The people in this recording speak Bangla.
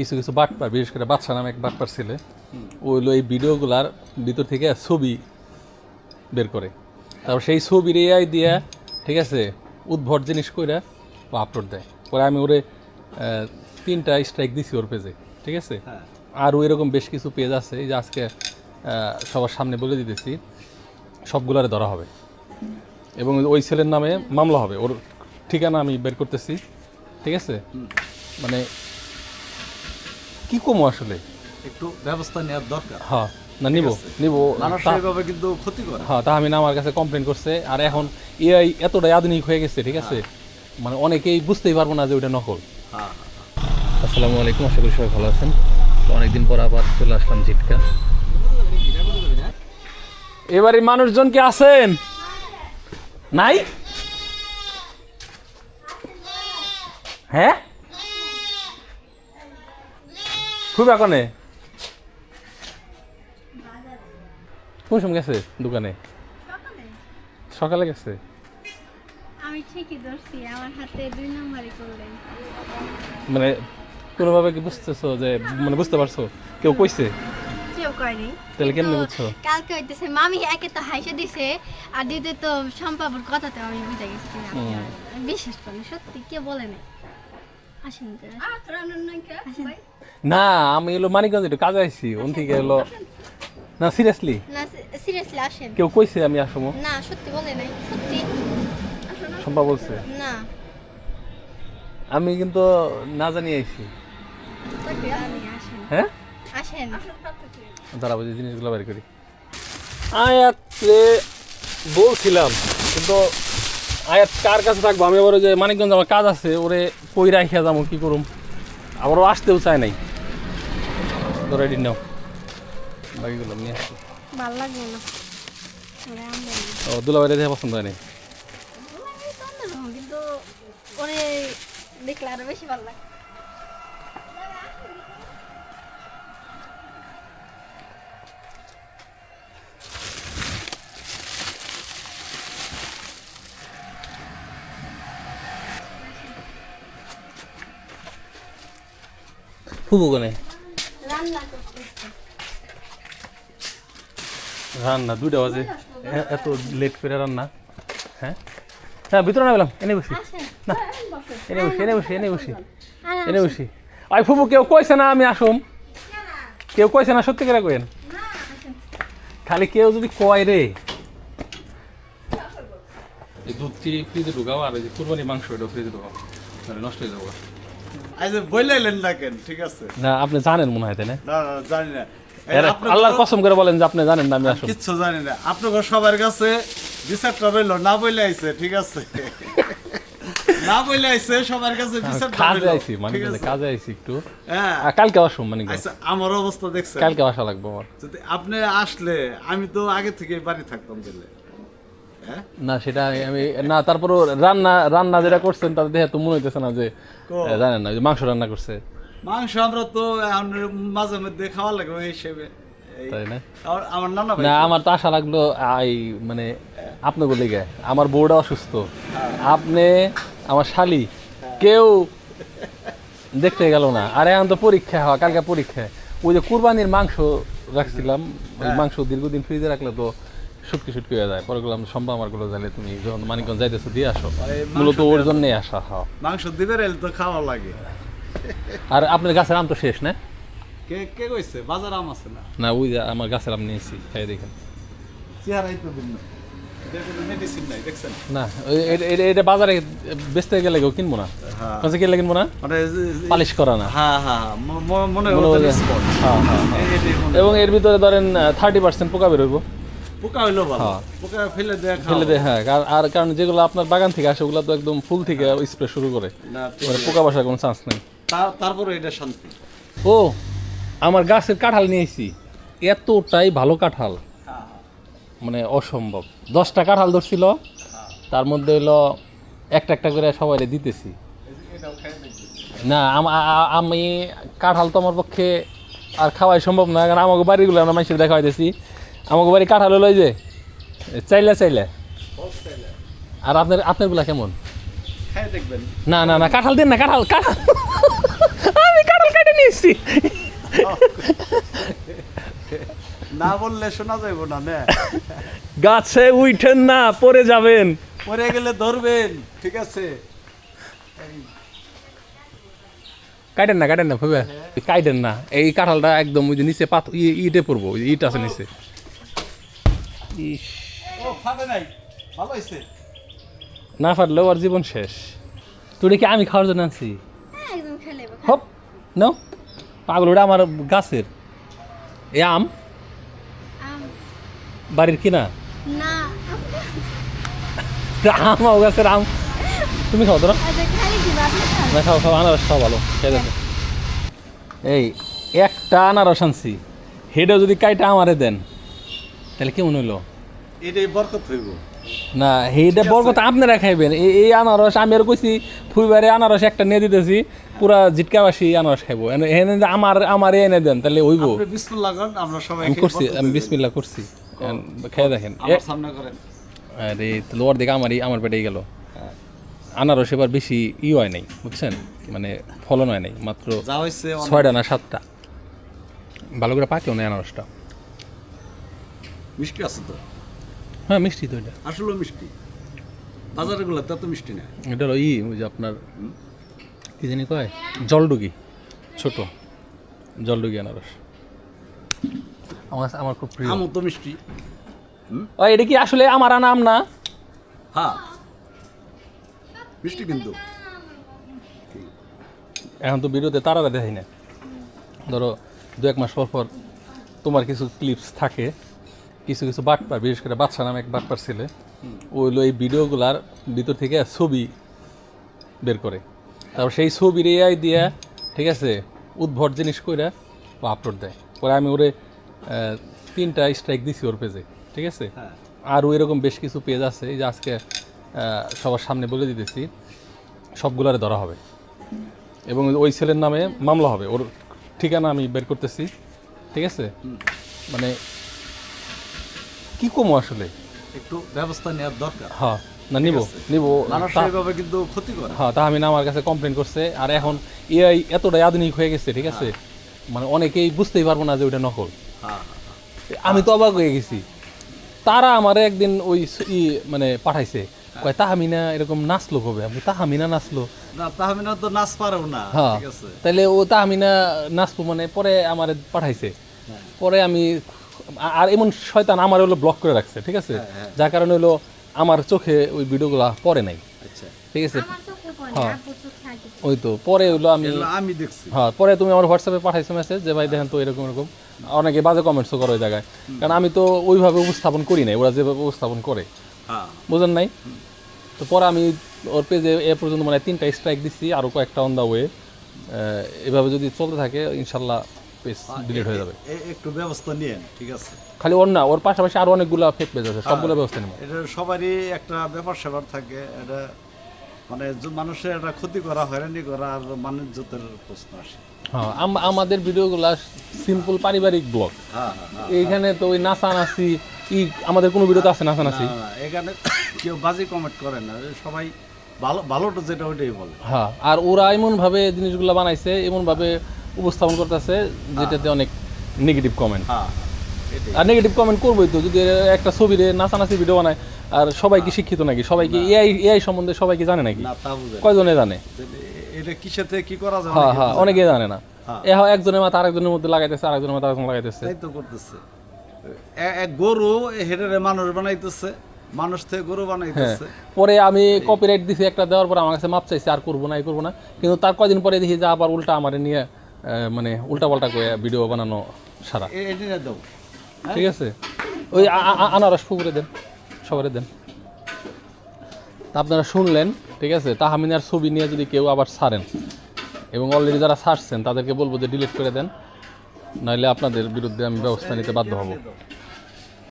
কিছু কিছু বাটপার বিশেষ করে বাচ্চা নামে এক বাটপার ছেলে ও হলো এই ভিডিওগুলার ভিতর থেকে ছবি বের করে। তারপর সেই ছবির এআই দিয়া ঠিক আছে উদ্ভট জিনিস কইরা ও আপলোড দেয়। পরে আমি ওরে তিনটা স্ট্রাইক দিছি ওর পেজে ঠিক আছে? হ্যাঁ। আরও এরকম বেশ কিছু পেজ আছে এই যে আজকে সবার সামনে বলে দিতেছি সবগুলারে ধরা হবে। এবং ওই ছেলের নামে মামলা হবে ওর ঠিকানা আমি বের করতেছি ঠিক আছে? মানে কি কমো আসলে? একটু ব্যবস্থা নেওয়ার দরকার। হ্যাঁ না নিব নিব। মানসিকভাবে কিন্তু ক্ষতি করে। হ্যাঁ তাহমিনা আমার কাছে কমপ্লেন করছে আর এখন এআই এতটাই আধুনিক হয়ে গেছে ঠিক আছে? মানে অনেকেই বুঝতেই পারব না যে নকল। হ্যাঁ আসসালামু আলাইকুম আশা করি সবাই ভালো আছেন। তো অনেকদিন পর আবার চলে আসলাম জিটকা এবারে মানুষজন কি আছেন? নাই? হ্যাঁ? খুব এখনে। কোন সময় গেছে দোকানে? সকালে। গেছে? আমি ঠিকই ধরছি আমার হাতে দুই নম্বরই করলেন। মানে কোনোভাবে কি বুঝতেছো যে মানে বুঝতে পারছ? কেউ কইছে? কেউ করেনি তাহলে কেমনে বুঝছ? কালকে হইতেছে মামি একে তো হাইসে দিছে আর দিতে তো সম্পাবর কথাতে আমি বুঝে গেছি না। বিশ্বাস করি সত্যি কে বলে নাই। আসেন আসেন। না আমি এলো মানিকগঞ্জ একটু কাজে আইছি ওন থেকে এলো না সিরিয়াসলি না সিরিয়াসলি আসেন। কেউ কইছে আমি আসব? না সত্যি বলে নাই সত্যি। সম্ভব বলছে। না। আমি কিন্তু না আইছি। জানি, আসেন। হ্যাঁ? আসেন। দাঁড়াবো যে জিনিসগুলো বের করি। আয়াত রে বলছিলাম কিন্তু আয়াত কার কাছে থাকব? আমি আবার ওই যে মানিকগঞ্জ আমার কাজ আছে ওরে কই রাখিয়া যাব কি করুম? আবারও আসতেও চায় নাই। রেডি নাও। বাকিগুলো নিয়ে আসছি ভালো লাগবে না। ও দুলাবাড়ি দেখে পছন্দ হয়নি কিন্তু ওরে দেখলে আরও বেশি ভালো লাগে। ফুবু কোনে? রান্না করতেছে রান্না দুইটা বাজে। এত লেট করে রান্না। হ্যাঁ? হ্যাঁ ভিতরে না পেলাম এনে বসি না এনে বসি এনে বসি এনে বসি। এনে বসি। আই ফুবু কেউ কইছে না আমি আসুম? কেউ কইছে না সত্যি করে কইেন? খালি কেউ যদি কয় রে। দুধটি ফ্রিজে ঢুকাও আর কুরবানি মাংস এটা ফ্রিজে ঢুকাও তাহলে নষ্ট হয়ে যাব। আজ বইলাইলেন না কেন ঠিক আছে। না আপনি জানেন মনে হয় তাই না? না না জানি না। আল্লাহর কসম করে বলেন যে আপনি জানেন না আমি আসুন। কিচ্ছু জানি না। আপনার সবার কাছে বিচারটা রইল না বইলে আইছে ঠিক আছে। না বইলে আইছে সবার কাছে বিচারটা কাজে আইছি মানে কাজে আইছি একটু। হ্যাঁ। কালকে আসুন মানে আচ্ছা আমার অবস্থা দেখছেন। কালকে আসা লাগবে আমার। যদি আপনি আসলে আমি তো আগে থেকে বাড়ি থাকতাম দিলে না সেটা আমি- না তারপরও রান্না রান্না যেটা করছেন তাতে দেখে তো মনে হইতেছে না যে জানেন না মাংস রান্না করছে। মাংস আমরা তো মাঝে মধ্যে খাওয়া লাগবে ওই হিসেবে। তাই না? আমার নানা না আমার তো আশা লাগল আই মানে আপনাকে লেগে। আমার বউটা অসুস্থ। আপনি আমার শালি কেউ দেখতে গেল না। আর এখন তো পরীক্ষা হওয়া কালকে পরীক্ষা। ওই যে কুরবানির মাংস রাখছিলাম ওই মাংস দীর্ঘদিন ফ্রিজে রাখলে তো সুটকি সুটকি হয়ে যায়। পরে বললাম সম্ভব আমারগুলো যাইলে তুমি যখন মানিকগঞ্জ যাইতেছো দিয়ে আসো। মূলত ওর জন্যই আসা হওয়া মাংস দিবে রেল তো খাওয়া লাগে। আর আপনার গাছের আম তো শেষ না? কে কে কইছে? বাজার আম আছে না? না ওই যে আমার গাছের আম নিয়েছি খাই দেখেন। চেহারাই তো ভিন্ন। মেডিসিন নাই দেখছেন? না ওই- এ- এ- এটা বাজারে বেচতে গেলে কেউ কিনবো না? হ্যাঁ। কাছে কিনলে কিনবো না? যে- যে- পালিশ করা না। হ্যাঁ হ্যাঁ হ্যাঁ, ম- ম- হয় হয়- স্পট হ্যাঁ, হ্যাঁ, হ্যাঁ। এবং এর ভিতরে ধরেন থার্টি পার্সেন্ট পোকা বেরোবো পোকা হইল ভালো। হ্যাঁ। পোকা ফেলে দেয়া ফেলে দেয় হ্যাঁ আর কারণ যেগুলো আপনার বাগান থেকে আসে ওগুলো তো একদম ফুল থেকে স্প্রে শুরু করে। পোকা বাসার কোনো চান্স নেই। তারপরে এটা শান্তি। ও আমার গাছের কাঁঠাল নিয়েছি এতটাই ভালো কাঁঠাল। হ্যাঁ, মানে অসম্ভব। দশটা কাঁঠাল ধরছিল তার মধ্যে হলো একটা একটা করে সবাই দিতেছি। না আম- কাঁঠাল তো আমার পক্ষে আর খাওয়াই সম্ভব না কারণ আমাকে বাড়িগুলো আমরা মানুষের দেখা হইতেছি আমাকে বাড়ি কাঁঠাল হলো ওই যে চাইলে চাইলে। আর আপনার আপনারগুলা কেমন? না না না কাঁঠাল দিন না কাঁঠাল কাঁঠাল। আমি কাঁঠাল কেটে নিছি না বললে শোনা যাইব না নে। গাছে উঠেন না পড়ে যাবেন। পরে গেলে ধরবেন ঠিক আছে। কাটেন না কাটেন না ভাবে কাটেন না এই কাঁঠালটা একদম ওই যে নিচে পাত ইটে পড়ব ইট আছে নিচে ইস, ও ফাটে নাই ভালো হয়েছে না পারলেও আর জীবন শেষ। তুই কি আমি খাওয়ার জন্য আনছি? হ্যাঁ হপ নো। পাগল ওটা আমার গাছের। এ আম? বাড়ির কিনা? না। আম ও গাছের আম। তুমি খাও তোরা আচ্ছা না খাও খাও আনারস খাও ভালো খেয়ে দেখো। এই একটা আনারস আনছি। হেডেও যদি কাইটা আমারে দেন। তাহলে কেমন হইল? এটাই বরকত হইব। না এইটা বড় কথা আপনারা খাইবেন। এই আনারস আমি আর কইছি ফুইবারে আনারস একটা নিয়ে দিতেছি পুরা জিটকাবাসী আনারস খাইবো। এনে আমার আমার এনে দেন তাহলে হইব। আপনি বিসমিল্লাহ করেন আমরা সবাই আমি করছি বরকত আমি হইব। বিসমিল্লা করছি। খেয়ে দেখেন। আমার সামনে করেন। আরে লোয়ার দিকে আমারই আমার পেটেই গেল। আনারস এবার বেশি ই হয় নাই বুঝছেন? মানে ফলন হয় নাই মাত্র ছয়টা না সাতটা। ভালো করে পাকেও নেই আনারসটা। মিষ্টি আছে তো? হ্যাঁ মিষ্টি তো এটা। আসলে মিষ্টি। বাজারে গুলো তত মিষ্টি না। এটা হলো ই ওই যে আপনার কি জানি কয়? জলডুগি ছোট। জলডুগি আনারস। আমার আমার খুব প্রিয়। আমও তো মিষ্টি। ও এটা কি আসলে আমার আনা আম না? হ্যাঁ। মিষ্টি কিন্তু। এখন তো ভিডিওতে তারা দেখাই না। ধরো দু এক মাস পর পর তোমার কিছু ক্লিপস থাকে। কিছু কিছু বাটপার বিশেষ করে বাচ্চা নামে এক বাটপার ছেলে ওইগুলো এই ভিডিওগুলার ভিতর থেকে ছবি বের করে। তারপর সেই ছবির এআই দিয়া ঠিক আছে উদ্ভট জিনিস কইরা ও আপলোড দেয়। পরে আমি ওরে তিনটা স্ট্রাইক দিছি ওর পেজে ঠিক আছে? হ্যাঁ। আরও এরকম বেশ কিছু পেজ আছে এই যে আজকে সবার সামনে বলে দিতেছি সবগুলারে ধরা হবে। এবং ওই ছেলের নামে মামলা হবে ওর ঠিকানা আমি বের করতেছি ঠিক আছে? মানে কি কমো আসলে? একটু ব্যবস্থা নেওয়ার দরকার। হ্যাঁ না নিব নিব। কিন্তু হ্যাঁ আমার কাছে কমপ্লেন করছে। আর এখন এআই এতটাই আধুনিক হয়ে গেছে ঠিক আছে? মানে অনেকেই বুঝতেই পারব না যে ওইটা নকল। হ্যাঁ আমি তো অবাক হয়ে গেছি। তারা আমারে একদিন ওই মানে পাঠাইছে। কয় তাহামিনা এরকম নাচলো কবে? আমি তাহামিনা নাচলো। না তাহমিনা তো নাচ পারেও না হ্যাঁ। ঠিক আছে। তাহলে ও তাহামিনা নাচবো মানে পরে আমার পাঠাইছে। পরে আমি আর এমন শয়তান আমার হলো ব্লক করে রাখছে ঠিক আছে? যার কারণে হলো আমার চোখে ওই ভিডিওগুলা পরে নাই। আচ্ছা। ঠিক আছে? পড়ে হ্যাঁ। ওই তো পরে হলো আমি আমি দেখছি। হ্যাঁ পরে তুমি আমার হোয়াটসঅ্যাপে পাঠাইছো মেসেজ যে ভাই দেখেন তো এরকম এরকম। অনেকে বাজে কমেন্টসও করে ওই জায়গায়। কারণ আমি তো ওইভাবে উপস্থাপন করি নাই ওরা যেভাবে উপস্থাপন করে। হ্যাঁ। বুঝেন নাই? তো পরে আমি ওর পেজে এ পর্যন্ত মানে তিনটা স্ট্রাইক দিচ্ছি আরও কয়েকটা অন দ্য ওয়ে এভাবে যদি চলতে থাকে ইনশাল্লাহ পেজ ডিলিট হয়ে যাবে। একটু ব্যবস্থা নিয়েন ঠিক আছে? খালি ওর না ওর পাশাপাশি আরও অনেকগুলো ফেক পেজ আছে সবগুলো ব্যবস্থা নেব। এটা সবারই একটা ব্যাপার স্যাপার থাকে এটা মানে মানুষের একটা ক্ষতি করা হয়রানি করা আর প্রশ্ন আসে। হ্যাঁ আমাদের ভিডিওগুলো সিম্পল পারিবারিক ব্লগ হ্যাঁ হ্যাঁ হ্যাঁ এইখানে তো ওই নাচানাচি ই আমাদের কোনো ভিডিওতে আছে নাচানাচি? এখানে কেউ বাজে কমেন্ট করে না সবাই ভালো ভালোটা যেটা ওইটাই বলে। হ্যাঁ আর ওরা এমন ভাবে জিনিসগুলো বানাইছে এমন ভাবে উপস্থাপন করতেছে যেটাতে অনেক নেগেটিভ কমেন্ট হ্যাঁ আর নেগেটিভ কমেন্ট করবোই তো যদি একটা ছবিরে নাচানাচি ভিডিও বানায় আর সবাই কি শিক্ষিত নাকি? সবাই কি এআই এআই সম্বন্ধে সবাই কি জানে নাকি। কয়জনে জানে? এটা কিসেতে কি করা যায়? হ্যাঁ হ্যাঁ। অনেকেই জানে না। হ্যাঁ। এ হয় একজনের মাথা আরেকজনের মধ্যে লাগাইতেছে আরেকজনের মাথা আরেকজন লাগাইতেছে। তাই তো করতেছে। এক গরু হেডারে মানুষ বানাইতেছে মানুষ থেকে গরু হ্যাঁ বানাইতেছে পরে আমি কপিরাইট দিছি একটা দেওয়ার পর আমার কাছে মাপ চাইছে আর করব না এই করব না। কিন্তু তার কয়দিন পরে দেখি যে আবার উল্টা আমার নিয়ে মানে উল্টা পাল্টা করে ভিডিও বানানো সারা ঠিক আছে ওই আনারস পুকুরে দেন সবারে দেন তা আপনারা শুনলেন ঠিক আছে তাহামিনার ছবি নিয়ে যদি কেউ আবার ছাড়েন এবং অলরেডি যারা ছাড়ছেন তাদেরকে বলব যে ডিলিট করে দেন নাহলে আপনাদের বিরুদ্ধে আমি ব্যবস্থা নিতে বাধ্য হব